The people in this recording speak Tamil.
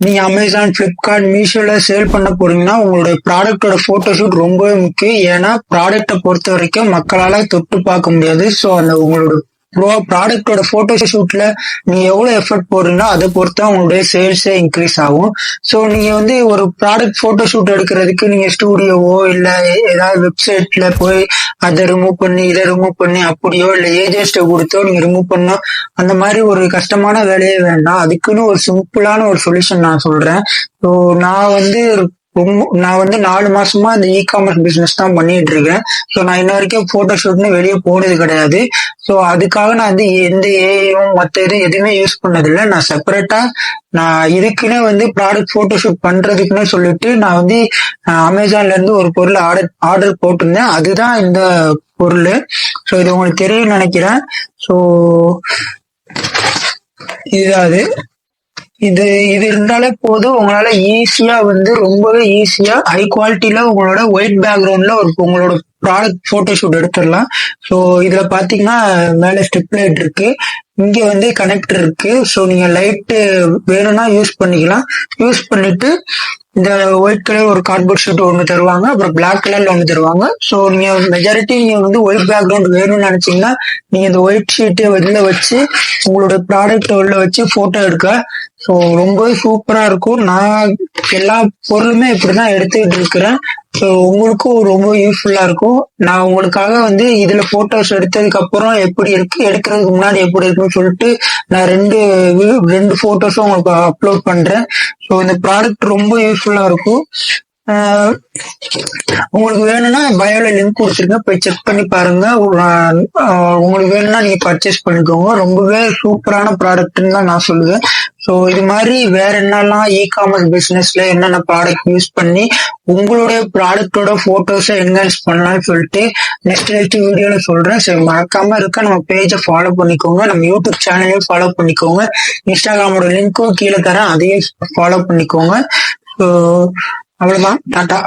நீங்க அமேசான் பிளிப்கார்ட் மீஷோல சேல் பண்ண போறீங்கன்னா உங்களுடைய ப்ராடக்டோட போட்டோஷூட் ரொம்பவே முக்கியம். ஏன்னா ப்ராடக்ட்டை பொறுத்த வரைக்கும் மக்களால தொட்டு பார்க்க முடியாது. ஸோ அந்த உங்களோட ப்ரோ ப்ராடக்டோட போட்டோ ஷூட்ல நீ எவ்வளவு எஃபர்ட் போடுறீங்களோ அதை பொறுத்து தான் உங்களுடைய சேல்ஸே இன்க்ரீஸ் ஆகும். ஸோ நீங்க வந்து ஒரு ப்ராடக்ட் போட்டோ ஷூட் எடுக்கிறதுக்கு நீங்க ஸ்டூடியோவோ இல்ல ஏதாவது வெப்சைட்ல போய் அதை ரிமூவ் பண்ணி இதை ரிமூவ் பண்ணி அப்படியோ இல்ல ஏஜென்ஸ்ட கொடுத்தோ நீங்க ரிமூவ் பண்ணோ அந்த மாதிரி ஒரு கஷ்டமான வேலையே வேண்டாம். அதுக்குன்னு ஒரு சிம்பிளான ஒரு சொல்யூஷன் நான் சொல்றேன். ஸோ நான் வந்து நான் வந்து நாலு மாசமா இந்த இ காமர்ஸ் பிசினஸ் தான் பண்ணிட்டு இருக்கேன். ஸோ நான் இன்ன வரைக்கும் போட்டோ ஷூட்னு வெளியே போனது கிடையாது. ஸோ அதுக்காக நான் வந்து எந்த ஏஐயும் மற்ற எதுவும் எதுவுமே யூஸ் பண்ணதில்லை. நான் செப்பரேட்டா நான் இதுக்குன்னு வந்து ப்ராடக்ட் போட்டோ ஷூட் பண்றதுக்குன்னு சொல்லிட்டு நான் வந்து அமேசான்ல இருந்து ஒரு பொருள் ஆர்டர் ஆர்டர் போட்டிருந்தேன். அதுதான் இந்த பொருள். ஸோ இது உங்களுக்கு தெரியும்னு நினைக்கிறேன். ஸோ இதுதான் அது. இது இது இருந்தாலே போதும். உங்களால ஈஸியா வந்து ரொம்பவே ஈஸியா ஹை குவாலிட்டியில உங்களோட ஒயிட் பேக்ரவுண்ட்ல ஒரு உங்களோட ப்ராடக்ட் போட்டோஷூட் எடுத்துடலாம். ஸோ இதுல பாத்தீங்கன்னா மேல ஸ்டெப் லைட் இருக்கு. இங்க வந்து கனெக்டர் இருக்கு. ஸோ நீங்க லைட்டு வேணும்னா யூஸ் பண்ணிக்கலாம். யூஸ் பண்ணிட்டு இந்த ஒயிட் கலர் ஒரு கார்ட்போர்ட் ஷீட் ஒன்று தருவாங்க அப்புறம் பிளாக் கலர்ல ஒன்று தருவாங்க. ஸோ நீங்க மெஜாரிட்டி நீங்க வந்து ஒயிட் பேக்ரவுண்ட் வேணும்னு நினைச்சீங்கன்னா நீங்க இந்த ஒயிட் ஷீட்டை வெளில வச்சு உங்களோட ப்ராடக்ட் உள்ள வச்சு போட்டோ எடுக்க ஸோ ரொம்பவே சூப்பரா இருக்கும். நான் எல்லா பொருளுமே இப்படிதான் எடுத்துக்கிட்டு இருக்கிறேன். ஸோ உங்களுக்கும் ரொம்ப யூஸ்ஃபுல்லா இருக்கும். நான் உங்களுக்காக வந்து இதுல போட்டோஸ் எடுத்ததுக்கு அப்புறம் எப்படி இருக்கு எடுக்கிறதுக்கு முன்னாடி எப்படி இருக்குன்னு சொல்லிட்டு நான் ரெண்டு ரெண்டு போட்டோஸும் உங்களுக்கு அப்லோட் பண்றேன். ஸோ இந்த ப்ராடக்ட் ரொம்ப யூஸ்ஃபுல்லா இருக்கும். உங்களுக்கு வேணும்னா பயோல லிங்க் கொடுத்துருங்க. போய் செக் பண்ணி பாருங்க. உங்களுக்கு வேணும்னா நீங்க பர்ச்சேஸ் பண்ணிக்கோங்க. ரொம்பவே சூப்பரான ப்ராடக்ட்னு தான் நான் சொல்லுவேன். ஸோ இது மாதிரி வேற என்னெல்லாம் இ காமர்ஸ் பிசினஸ்ல என்னென்ன ப்ராடக்ட் யூஸ் பண்ணி உங்களுடைய ப்ராடக்டோட போட்டோஸை என்ஹான்ஸ் பண்ணலாம்னு சொல்லிட்டு நெக்ஸ்ட் நெக்ஸ்ட் வீடியோல சொல்றேன். சரி மறக்காம இருக்க நம்ம பேஜை ஃபாலோ பண்ணிக்கோங்க. நம்ம யூடியூப் சேனலையும் ஃபாலோ பண்ணிக்கோங்க. இன்ஸ்டாகிராமோட லிங்க்கும் கீழே தரேன். அதையும் ஃபாலோ பண்ணிக்கோங்க. ஸோ அவ்வளவுதான். டாட்டா